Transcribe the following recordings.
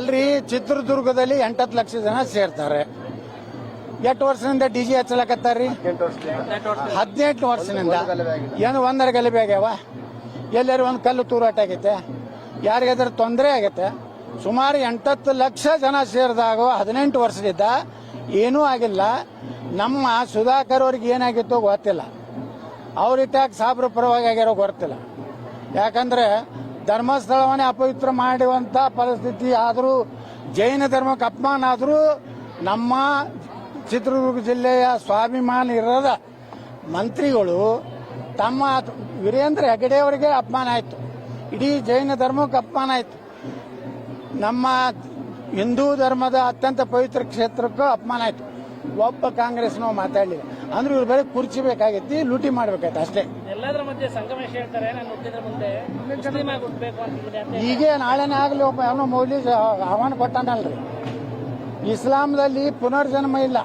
ಅಲ್ರಿ ಚಿತ್ರದುರ್ಗದಲ್ಲಿ ಎಂಟತ್ತು ಲಕ್ಷ ಜನ ಸೇರ್ತಾರೆ. ಎಷ್ಟು ವರ್ಷದಿಂದ ಡಿ ಜಿ ಹಚ್ಚಲಕತ್ತಾರ್ರಿ? ಹದಿನೆಂಟು ವರ್ಷದಿಂದ. ಏನು ಒಂದರ ಗಲಭೆ ಆಗ್ಯಾವ? ಎಲ್ಲರೂ ಒಂದು ಕಲ್ಲು ತೂರಾಟ ಆಗೈತೆ. ಯಾರಿಗಾದ್ರೂ ತೊಂದರೆ ಆಗೈತೆ? ಸುಮಾರು ಎಂಟತ್ತು ಲಕ್ಷ ಜನ ಸೇರಿದಾಗ ಹದಿನೆಂಟು ವರ್ಷದಿಂದ ಏನೂ ಆಗಿಲ್ಲ. ನಮ್ಮ ಸುಧಾಕರ್ ಅವ್ರಿಗೆ ಏನಾಗಿತ್ತೋ ಗೊತ್ತಿಲ್ಲ. ಅವ್ರಿಟ್ಟಾಗ ಸಾಬ್ರ ಪರವಾಗಿ ಆಗ್ಯಾರೋ ಗೊತ್ತಿಲ್ಲ. ಯಾಕಂದ್ರೆ ಧರ್ಮಸ್ಥಳವನ್ನೇ ಅಪವಿತ್ರ ಮಾಡುವಂಥ ಪರಿಸ್ಥಿತಿ ಆದರೂ, ಜೈನ ಧರ್ಮಕ್ಕೆ ಅಪಮಾನ ಆದರೂ, ನಮ್ಮ ಚಿತ್ರದುರ್ಗ ಜಿಲ್ಲೆಯ ಸ್ವಾಭಿಮಾನ ಇರದ ಮಂತ್ರಿಗಳು ತಮ್ಮ ವೀರೇಂದ್ರ ಹೆಗಡೆ ಅವರಿಗೆ ಅಪಮಾನ ಆಯಿತು. ಇಡೀ ಜೈನ ಧರ್ಮಕ್ಕೆ ಅಪಮಾನ ಆಯಿತು. ನಮ್ಮ ಹಿಂದೂ ಧರ್ಮದ ಅತ್ಯಂತ ಪವಿತ್ರ ಕ್ಷೇತ್ರಕ್ಕೂ ಅಪಮಾನ ಆಯಿತು. ಒಬ್ಬ ಕಾಂಗ್ರೆಸ್ನವ್ ಮಾತಾಡಲಿಲ್ಲ. ಅಂದ್ರೆ ಇವ್ರ ಬೇರೆ ಕುರ್ಚಿ ಬೇಕಾಗೈತಿ ಲೂಟಿ ಮಾಡ್ಬೇಕಾಯ್ತು ಅಷ್ಟೇ. ಎಲ್ಲದರ ಮಧ್ಯೆ ಸಂಗಮೇಶ್ ಹೇಳ್ತಾರೆ ನಾನು ಹುಟ್ಟಿದ್ರ ಮುಂದೆ ಮುಸ್ಲಿಮ್ ಆಗಿ ಹುಟ್ಟಬೇಕು ಅಂತಿದ್ರೆ ಅಂತ ಹೀಗೆ ನಾಳೆನೇ ಆಗಲಿ ಒಬ್ಬ ಅವನು ಮೌಲ್ಯ ಆಹ್ವಾನ ಕೊಟ್ಟಾನಲ್ರಿ. ಇಸ್ಲಾಂದಲ್ಲಿ ಪುನರ್ಜನ್ಮ ಇಲ್ಲ.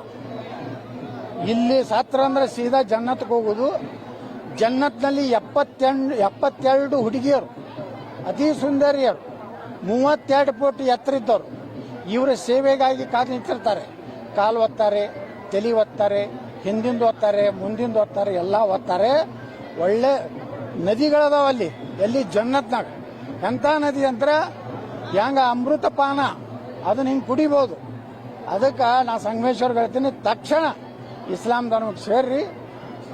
ಇಲ್ಲಿ ಸತ್ರ ಅಂದ್ರೆ ಸೀದಾ ಜನ್ನತ್ಗೆ ಹೋಗುದು. ಜನ್ನತ್ನಲ್ಲಿ ಎಪ್ಪತ್ತೆಂಟು ಎಪ್ಪತ್ತೆರಡು ಹುಡುಗಿಯರು ಅತಿ ಸುಂದರಿಯರು ಮೂವತ್ತೆರಡು ಫೋಟ್ ಎತ್ತರ ಇದ್ದವರು ಇವರ ಸೇವೆಗಾಗಿ ಕಾದು ನಿಂತಿರ್ತಾರೆ. ಕಾಲು ಒತ್ತಾರೆ ತಲೆ ಒತ್ತಾರೆ ಹಿಂದಿಂದ ಓದ್ತಾರೆ ಮುಂದಿಂದ ಓದ್ತಾರೆ ಎಲ್ಲ ಓದ್ತಾರೆ ಒಳ್ಳೆ ನದಿಗಳದಾವ ಅಲ್ಲಿ, ಎಲ್ಲಿ ಜನ್ನತ್ನಾಗ. ಎಂಥ ನದಿ ಅಂದ್ರೆ, ಹೆಂಗ ಅಮೃತ ಪಾನ ಅದನ್ನ ಹಿಂಗೆ ಕುಡಿಬೋದು. ಅದಕ್ಕೆ ನಾ ಸಂಗಮೇಶ್ವರ್ ಹೇಳ್ತೀನಿ, ತಕ್ಷಣ ಇಸ್ಲಾಂ ಧರ್ಮಕ್ಕೆ ಸೇರ್ರಿ.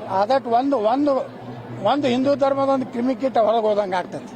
ಅದಟ್ ಒಂದು ಒಂದು ಒಂದು ಹಿಂದೂ ಧರ್ಮದ ಒಂದು ಕ್ರಿಮಿಕೀಟ ಹೊರಗೆ ಹೋದಂಗೆ ಆಗ್ತೈತಿ.